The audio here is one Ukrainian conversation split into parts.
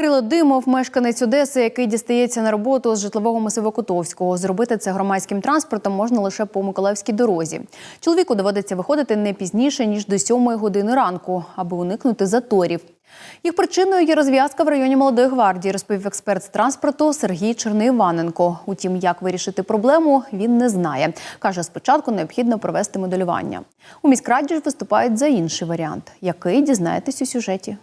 Крило Димов, мешканець Одеси, який дістається на роботу з житлового масиву Котовського. Зробити це громадським транспортом можна лише по Миколаївській дорозі. Чоловіку доводиться виходити не пізніше ніж до сьомої години ранку, аби уникнути заторів. Їх причиною є розв'язка в районі молодої гвардії, розповів експерт з транспорту Сергій Черний-Іваненко. Утім, як вирішити проблему, він не знає. каже, спочатку необхідно провести моделювання. У міськраді ж виступають за інший варіант, який дізнаєтесь у сюжеті.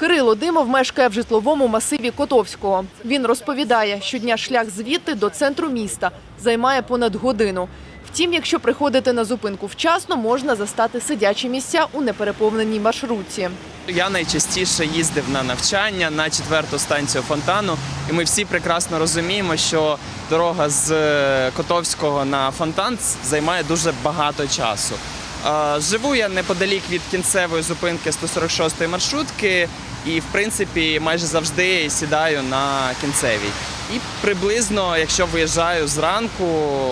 Кирило Димов мешкає в житловому масиві Котовського. Він розповідає, щодня шлях звідти до центру міста займає понад годину. Втім, якщо приходити на зупинку вчасно, можна застати сидячі місця у непереповненій маршрутці. Я найчастіше їздив на навчання на четверту станцію фонтану, і ми всі прекрасно розуміємо, що дорога з е, Котовського на фонтан займає дуже багато часу. Е, Живу я неподалік від кінцевої зупинки 146-ї маршрутки, і в принципі майже завжди сідаю на кінцевій. І приблизно, якщо виїжджаю зранку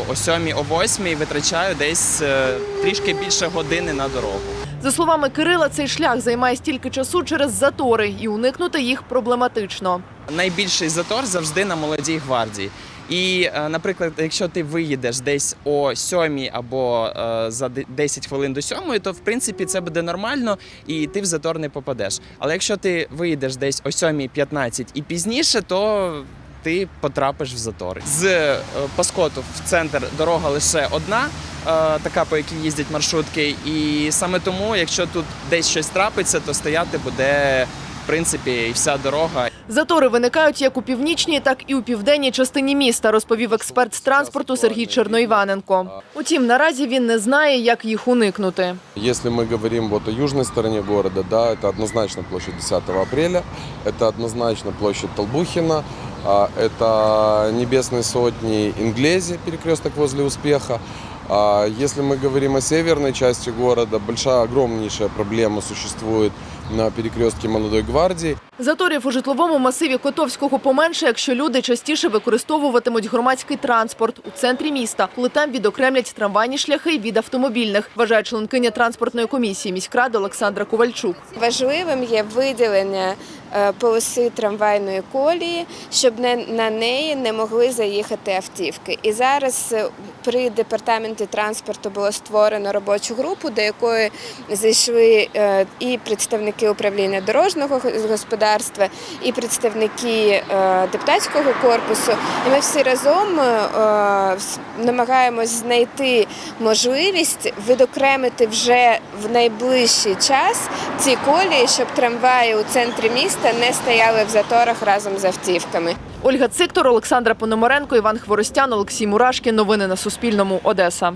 о 7 о 8 витрачаю десь е, трішки більше години на дорогу. За словами Кирила, цей шлях займає стільки часу через затори, і уникнути їх проблематично. найбільший затор завжди на молодій гвардії. І, е, наприклад, якщо ти виїдеш десь о 7 або е, за де- 10 хвилин до 7, то в принципі це буде нормально і ти в затор не попадеш. Але якщо ти виїдеш десь о 7.15 і пізніше, то ти потрапиш в затори. З е, Паскоту в центр дорога лише одна, така по якій їздять маршрутки. І саме тому, якщо тут десь щось трапиться, то стояти буде в принципі і вся дорога. Затори виникають як у північній, так і у південній частині міста, розповів експерт з транспорту Сергій Черноїваненко. Утім, наразі він не знає, як їх уникнути. Если мы говорим вот о южной стороне города, да, это однозначно площадь 10 апреля, это однозначно площадь Толбухина, а, это Небесные сотни Инглези, перекресток возле Успеха. А Если мы говорим о северной части города, большая, огромнейшая проблема существует на перекрестке Молодой гвардии. Заторів у житловому масиві Котовського поменше, якщо люди частіше використовуватимуть громадський транспорт у центрі міста, коли там відокремлять трамвайні шляхи від автомобільних, вважає членкиня транспортної комісії міськради Олександра Ковальчук. Важливим є виділення е, полоси трамвайної колії, щоб на неї не могли заїхати автівки. І зараз е, при департаменті транспорту було створено робочу групу, до якої зайшли е, і представники управління дорожнього господарства, і представники е, депутатського корпусу. І ми всі разом е, намагаємось знайти можливість видокремити вже в найближчий час ці колії, щоб трамваї у центрі міста не стояли в заторах разом з автівками. Ольга Циктор, Олександра Пономаренко, Іван Хворостян, Олексій Мурашкін. Новини на Суспільному. Одеса.